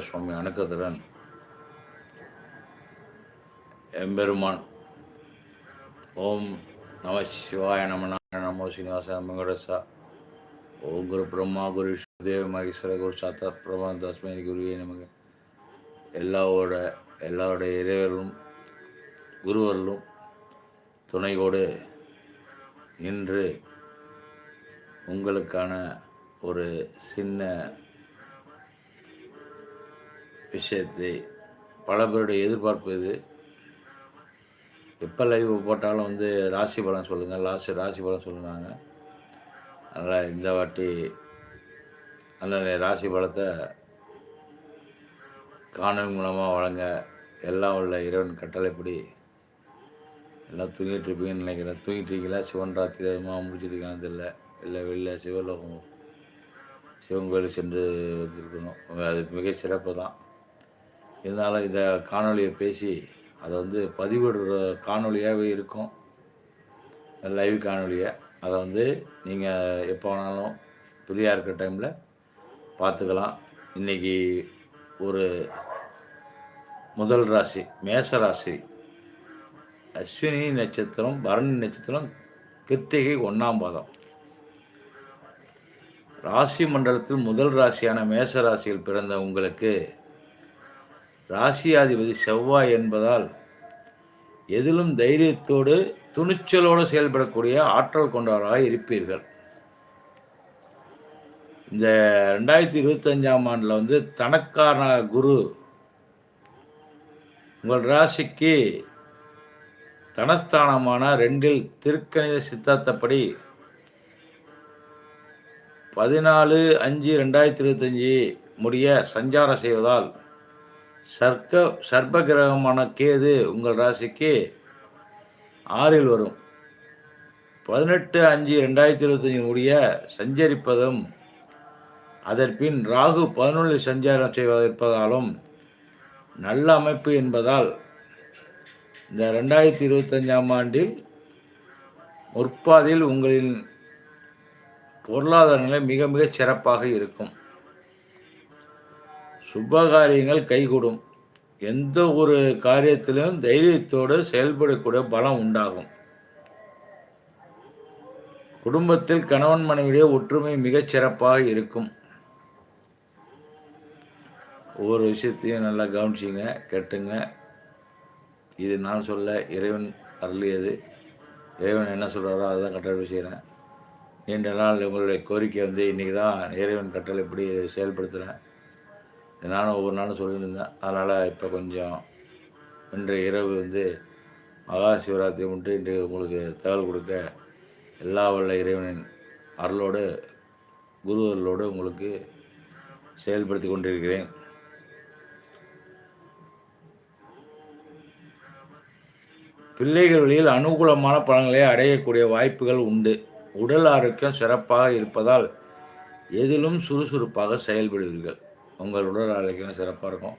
சுவாமி அணுக்கத்துடன் எம்பெருமான் ஓம் நம சிவாய நம நமோ சீனிவாச மங்கடசா ஓம் குரு பிரம்மா குரு விஷ்ணு தேவ மகேஸ்வர குரு சாத்தா பிரம்மா தஸ்மை குருவே நமக்கு எல்லாவோட எல்லாருடைய இறைவர்களும் குருவர்களும் துணையோடு இன்று உங்களுக்கான ஒரு சின்ன விஷயத்தை பல பேருடைய எதிர்பார்ப்பு இது. எப்போ லைவ் போட்டாலும் வந்து ராசி பலன் சொல்லுங்கள் லாஸ்ட் ராசி பலன் சொல்லுனாங்க. அதனால் இந்த வாட்டி நல்ல ராசி பலத்தை காணொலி மூலமாக வழங்க எல்லாம் உள்ள இறைவன் கட்டளைப்படி எல்லாம் தூங்கிட்டு இருப்பீங்கன்னு நினைக்கிறேன். தூங்கிட்டு இருக்கீங்களா? சிவன் ராத்திரி அதிகமாக முடிச்சிருக்கான்னு தெரியல. இல்லை வெளில சிவலோகம் சிவன் கோயிலுக்கு சென்று வந்திருக்கணும். அது மிக சிறப்பு தான் இருந்தாலும் இந்த காணொலியை பேசி அதை வந்து பதிவிடுற காணொலியாகவே இருக்கும். லைவ் காணொலியை அதை வந்து நீங்கள் எப்போ வேணாலும் ஃப்ரீயாக இருக்கிற டைமில் பார்த்துக்கலாம். இன்றைக்கி ஒரு முதல் ராசி மேச ராசி. அஸ்வினி நட்சத்திரம் பரணி நட்சத்திரம் கிருத்திகை ஒன்றாம் பாதம். ராசி மண்டலத்தில் முதல் ராசியான மேச ராசியில் பிறந்த உங்களுக்கு ராசியாதிபதி செவ்வாய் என்பதால் எதிலும் தைரியத்தோடு துணிச்சலோடு செயல்படக்கூடிய ஆற்றல் கொண்டவராக இருப்பீர்கள். இந்த ரெண்டாயிரத்தி இருபத்தஞ்சாம் ஆண்டில் வந்து தனக்கான குரு உங்கள் ராசிக்கு தனஸ்தானமான ரெண்டில் திருக்கணித சித்தாந்தப்படி பதினாலு அஞ்சு ரெண்டாயிரத்தி இருபத்தஞ்சி முடிய சஞ்சாரம் செய்வதால் சர்க்க சர்ப்ப கிரகமான கேது உங்கள் ராசிக்கு ஆறில் வரும். பதினெட்டு அஞ்சு ரெண்டாயிரத்தி இருபத்தஞ்சு முடிய சஞ்சரிப்பதும் அதற்பின் ராகு பதினொன்று சஞ்சாரம் செய்வதற்பதாலும் நல்ல அமைப்பு என்பதால் இந்த ரெண்டாயிரத்தி இருபத்தஞ்சாம் ஆண்டில் முற்பாதில் உங்களின் பொருளாதார நிலை மிக மிக சிறப்பாக இருக்கும். சுபகாரியங்கள் கைகூடும். எந்த ஒரு காரியத்திலும் தைரியத்தோடு செயல்படக்கூடிய பலம் உண்டாகும். குடும்பத்தில் கணவன் மனைவியுடைய ஒற்றுமை மிகச் சிறப்பாக இருக்கும். ஒவ்வொரு விஷயத்தையும் நல்லா கவனிச்சிங்க கேட்டுங்க. இது நான் சொல்ல இறைவன் அருளியது. இறைவன் என்ன சொல்கிறாரோ அதுதான் கட்டளை செய்கிறேன் நீண்ட நாள் உங்களுடைய கோரிக்கை வந்து இன்றைக்கி தான் இறைவன் கட்டளை இப்படி செயல்படுத்துகிறேன் நானும் ஒவ்வொரு நாளும் சொல்லியிருந்தேன். அதனால் இப்போ கொஞ்சம் இன்றைய இரவு வந்து மகா சிவராத்திரி முன்ட்டு இன்று உங்களுக்கு தகவல் கொடுக்க எல்லா வல்ல இறைவனின் அருளோடு குரு அருளோடு உங்களுக்கு செயல்படுத்தி கொண்டிருக்கிறேன். பிள்ளைகள் வழியில் அனுகூலமான பலன்களை அடையக்கூடிய வாய்ப்புகள் உண்டு. உடல் ஆரோக்கியம் சிறப்பாக இருப்பதால் எதிலும் சுறுசுறுப்பாக செயல்படுவீர்கள். உங்கள் உடல் ஆரோக்கியம் சிறப்பாக இருக்கும்.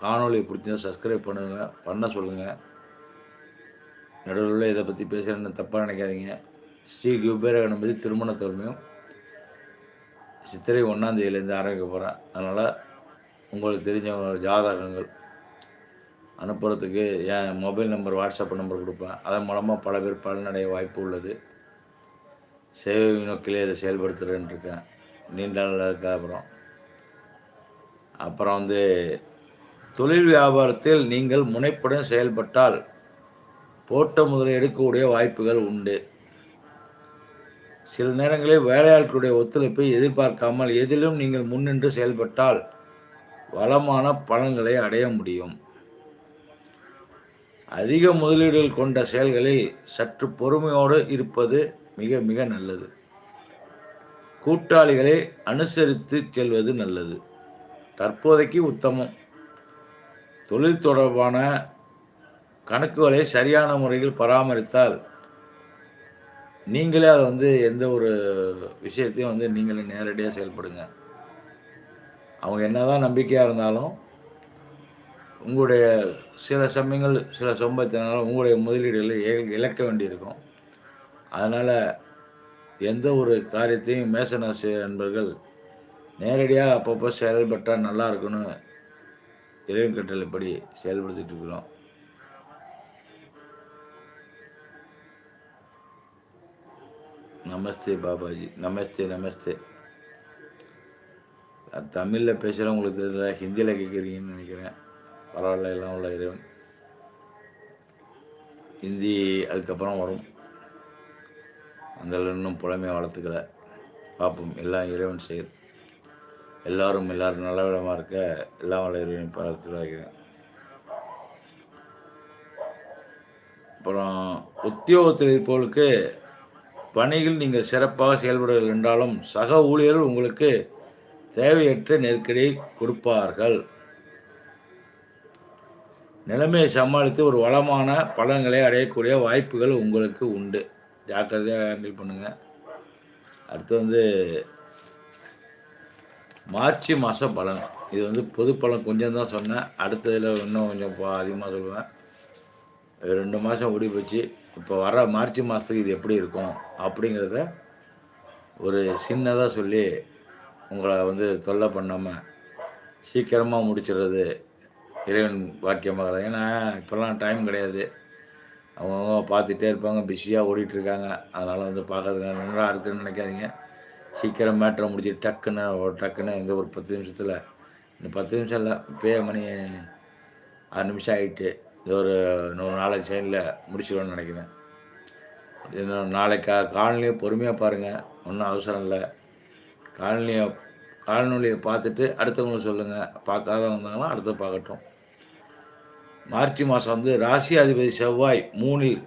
காணொலி பிடிச்சிருந்தா சப்ஸ்கிரைப் பண்ணுங்கள் பண்ண சொல்லுங்கள் நடுவில் இதை பற்றி பேசுகிறேன்னு தப்பாக நினைக்காதீங்க. ஸ்ரீ குபேர கணபதி திருமண தோல்மையும் சித்திரை ஒன்றாந்தேதியிலேருந்து ஆரம்பிக்க போகிறேன் அதனால் உங்களுக்கு தெரிஞ்ச ஜாதகங்கள் அனுப்புறதுக்கு என் மொபைல் நம்பர் வாட்ஸ்அப் நம்பர் கொடுப்பேன். அதன் மூலமாக பல பேர் பலனடைய வாய்ப்பு உள்ளது. சேவை நோக்கிலே இதை செயல்படுத்துகிறேன்ருக்கேன் நீண்ட நாளுக்கு அப்புறம். அப்புறம் வந்து தொழில் வியாபாரத்தில் நீங்கள் முனைப்புடன் செயல்பட்டால் போட்ட முதலில் எடுக்கக்கூடிய வாய்ப்புகள் உண்டு. சில நேரங்களில் வேலையாட்களுடைய ஒத்துழைப்பை எதிர்பார்க்காமல் எதிலும் நீங்கள் முன்னின்று செயல்பட்டால் வளமான பலன்களை அடைய முடியும். அதிக முதலீடுகள் கொண்ட செயல்களில் சற்று பொறுமையோடு இருப்பது மிக மிக நல்லது. கூட்டாளிகளை அனுசரித்து செல்வது நல்லது. தற்போதைக்கு உத்தமம். தொழில் தொடர்பான கணக்குகளை சரியான முறையில் பராமரித்தால் நீங்களே அதை வந்து எந்த ஒரு விஷயத்தையும் வந்து நீங்களே நேரடியாக செயல்படுங்க. அவங்க என்னதான் நம்பிக்கையாக இருந்தாலும் உங்களுடைய சில சமயங்கள் சில சொம்பத்தினாலும் உங்களுடைய முதலீடுகளை இழக்க வேண்டியிருக்கும். அதனால் எந்த ஒரு காரியத்தையும் மேசனாசி நண்பர்கள் நேரடியாக அப்பப்போ செயல்பட்டால் நல்லா இருக்குன்னு இறைவன் கட்டளைப்படி செயல்படுத்திட்டு இருக்கிறோம். நமஸ்தே பாபாஜி நமஸ்தே நமஸ்தே. தமிழில் பேசுகிறேன் உங்களுக்கு தெரியல ஹிந்தியில் கேட்குறீங்கன்னு நினைக்கிறேன். பரவாயில்ல எல்லாம் உள்ள இறைவன். ஹிந்தி அதுக்கப்புறம் வரும். அந்த இன்னும் புலமையை வளர்த்துக்கல. பார்ப்போம் எல்லாம் இறைவன் செயல். எல்லாரும் எல்லாரும் நல்ல விதமாக இருக்க எல்லாம் வள இறைவன் பார்த்துருவாங்க அப்புறம் உத்தியோகத்தில் போலுக்கு பணிகள் நீங்கள் சிறப்பாக செயல்படுவீர்கள் என்றாலும் சக ஊழியர்கள் உங்களுக்கு தேவையற்ற நெருக்கடியை கொடுப்பார்கள். நிலைமையை சமாளித்து ஒரு வளமான பலன்களை அடையக்கூடிய வாய்ப்புகள் உங்களுக்கு உண்டு. ஜாக்கிரதையாக ஹேண்டில் பண்ணுங்கள் அடுத்து வந்து மார்ச் மாதம் பலன். இது வந்து பொது பலன் கொஞ்சம் தான் சொன்னேன். அடுத்ததில் இன்னும் கொஞ்சம் அதிகமாக சொல்லுவேன். ரெண்டு மாதம் ஓடி போச்சு. இப்போ வர மார்ச் மாதத்துக்கு இது எப்படி இருக்கும் அப்படிங்கிறத ஒரு சின்னதாக சொல்லி உங்களை வந்து தொல்லை பண்ணாமல் சீக்கிரமாக முடிச்சிடுறது இறைவன் வாக்கியமாக ஏன்னா இப்போல்லாம் டைம் கிடையாது. அவங்கவுங்க பார்த்துட்டே இருப்பாங்க பிஸியாக ஓடிட்டுருக்காங்க. அதனால் வந்து பார்க்கறதுக்கு நல்லா இருக்குதுன்னு நினைக்காதீங்க. சீக்கிரம் மேட்ரை முடிச்சு டக்குன்னு டக்குன்னு இந்த ஒரு பத்து நிமிஷத்தில் இந்த பத்து நிமிஷம் இல்லை இப்போயே மணி ஆறு நிமிஷம் ஆகிட்டு இது ஒரு நூறு நாளைக்கு சைனில் முடிச்சிடணும்னு நினைக்கிறேன். இன்னும் நாளைக்கு காலநிலையை காலனியை பொறுமையாக பாருங்கள் ஒன்றும் அவசரம் இல்லை. காலநிலையை காலநிலையை பார்த்துட்டு அடுத்தவங்களும் சொல்லுங்கள் பார்க்காதவங்க இருந்தாங்கன்னா அடுத்து பார்க்கட்டும். மார்ச் மாதம் வந்து ராசி அதிபதி செவ்வாய் மூணில்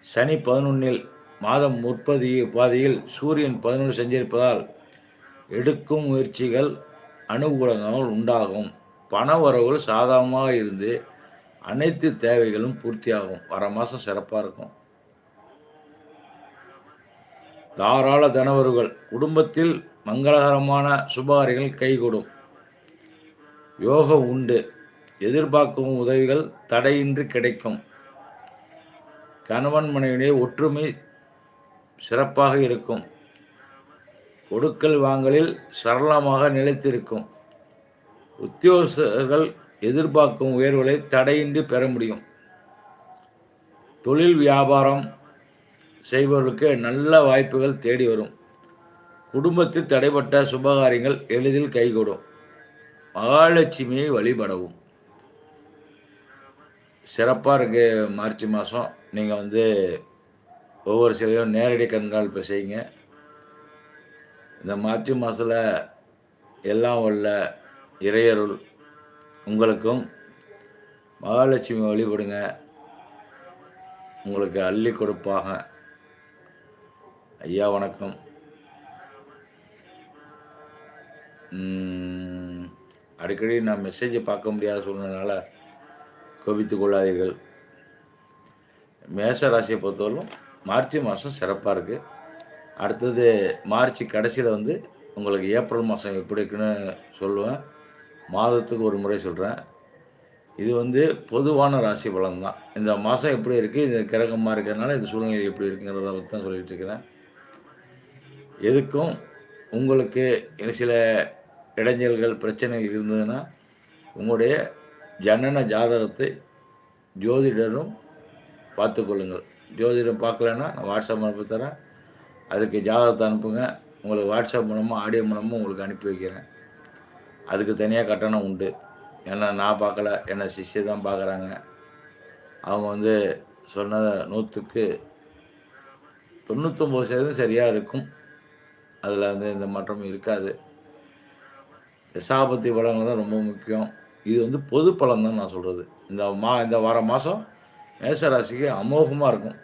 சனி பதினொன்றில் மாதம் முற்பதி பாதியில் சூரியன் பதினொன்று செஞ்சிருப்பதால் எடுக்கும் முயற்சிகள் அனுகூலங்கள் உண்டாகும். பண வரவுகள் சாதகமாக இருந்து அனைத்து தேவைகளும் பூர்த்தியாகும். வர மாதம் சிறப்பாக இருக்கும். தாராள தனவர்கள் குடும்பத்தில் மங்களகரமான சுபாரிகள் கைகூடும். யோகம் உண்டு. எதிர்பார்க்கும் உதவிகள் தடையின்றி கிடைக்கும். கணவன் மனைவிடைய ஒற்றுமை சிறப்பாக இருக்கும். கொடுக்கல் வாங்கலில் சரளமாக நிலைத்திருக்கும். உத்தியோகர்கள் எதிர்பார்க்கும் உயர்வுகளை தடையின்றி பெற முடியும். தொழில் வியாபாரம் செய்பவர்களுக்கு நல்ல வாய்ப்புகள் தேடி வரும். குடும்பத்தில் தடைப்பட்ட சுபகாரியங்கள் எளிதில் கைகூடும். மகாலட்சுமியை வழிபடவும். சிறப்பாக இருக்குது மார்ச் மாதம் நீங்கள் வந்து ஒவ்வொரு சிலையும் நேரடி கண்காணிப்பு செய்யுங்க. இந்த மார்ச் மாதத்தில் எல்லாம் உள்ள இறையருள் உங்களுக்கும் மகாலட்சுமி வழிபடுங்க. உங்களுக்கு அள்ளி கொடுப்பாங்க. ஐயா வணக்கம். அடிக்கடி நான் மெசேஜை பார்க்க முடியாத சூழ்நிலைனால கோபித்து கொள்ளாதீர்கள். மேச ராசியை பொறுத்தவரைக்கும் மார்ச் மாதம் சிறப்பாக இருக்குது அடுத்தது மார்ச் கடைசியில் வந்து உங்களுக்கு ஏப்ரல் மாதம் எப்படி இருக்குன்னு சொல்லுவேன். மாதத்துக்கு ஒரு முறை சொல்கிறேன் இது வந்து பொதுவான ராசி பலன் தான். இந்த மாதம் எப்படி இருக்குது இந்த கிரகமாக இருக்கிறதுனால இந்த சூழ்நிலை எப்படி இருக்குங்கிறத பற்றி தான் சொல்லிகிட்டு இருக்கிறேன். எதுக்கும் உங்களுக்கு சில இடைஞ்சல்கள் பிரச்சனைகள் இருந்ததுன்னா உங்களுடைய ஜனன ஜாதகத்தை ஜோதிடரும் பார்த்துக்கொள்ளுங்கள் ஜோதிடம் பார்க்கலன்னா நான் வாட்ஸ்அப் அனுப்பி தரேன். அதுக்கு ஜாதகத்தை அனுப்புங்க. உங்களுக்கு வாட்ஸ்அப் மூலமாக ஆடியோ மூலமாக உங்களுக்கு அனுப்பி வைக்கிறேன். அதுக்கு தனியாக கட்டணம் உண்டு. ஏன்னா நான் பார்க்கல. என்னை சிஷ்ய தான் பார்க்குறாங்க. அவங்க வந்து சொன்னதை நூற்றுக்கு தொண்ணூற்றொம்பது சதவீதம் சரியாக இருக்கும். அதில் வந்து எந்த மாற்றமும் இருக்காது. தசாபத்தி படங்கள் தான் ரொம்ப முக்கியம். இது வந்து பொது பலன் தான் நான் சொல்கிறது இந்த மா இந்த வார மாதம் மேசராசிக்கு அமோகமாக இருக்கும்.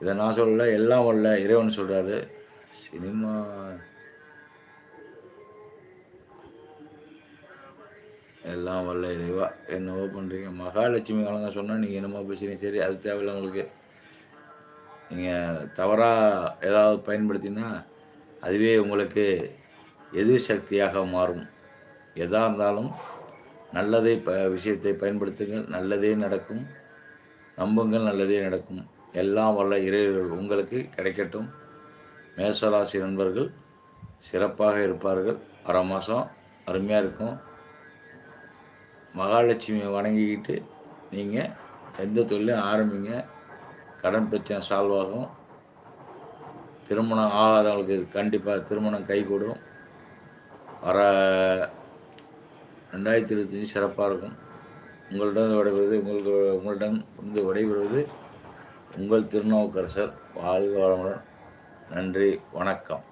இதை நான் சொல்லலை எல்லாம் வரல இறைவன் சொல்கிறாரு சினிமா. எல்லாம் வரல இறைவா என்னவோ பண்ணுறீங்க மகாலட்சுமி கலங்க சொன்னால் நீங்கள் என்னமோ பேசுகிறீங்க சரி அது தேவையில்லை உங்களுக்கு நீங்கள் தவறாக ஏதாவது பயன்படுத்தினா அதுவே உங்களுக்கு எதிர் சக்தியாக மாறும். எதாக இருந்தாலும் நல்லதை ப விஷயத்தை பயன்படுத்துங்கள் நல்லதே நடக்கும். நம்புங்கள் நல்லதே நடக்கும். எல்லாம் வல்ல இறைவர்கள் உங்களுக்கு கிடைக்கட்டும். மேசராசி நண்பர்கள் சிறப்பாக இருப்பார்கள். அரை மாதம் அருமையாக இருக்கும். மகாலட்சுமியை வணங்கிக்கிட்டு நீங்கள் எந்த தொழிலையும் ஆரம்பிங்க. கடன் பிரச்சனை சால்வ் ஆகும். திருமணம் ஆகாதவங்களுக்கு கண்டிப்பாக திருமணம் கைகூடும் வர ரெண்டாயிரத்தி இருபத்தஞ்சி சிறப்பாக இருக்கும். உங்களிடம் விடைபெறுவது உங்களுக்கு உங்களிடம் இருந்து விடைபெறுவது உங்கள் திருநாவுக்கரசர். வாழ்க வளமுடன். நன்றி வணக்கம்.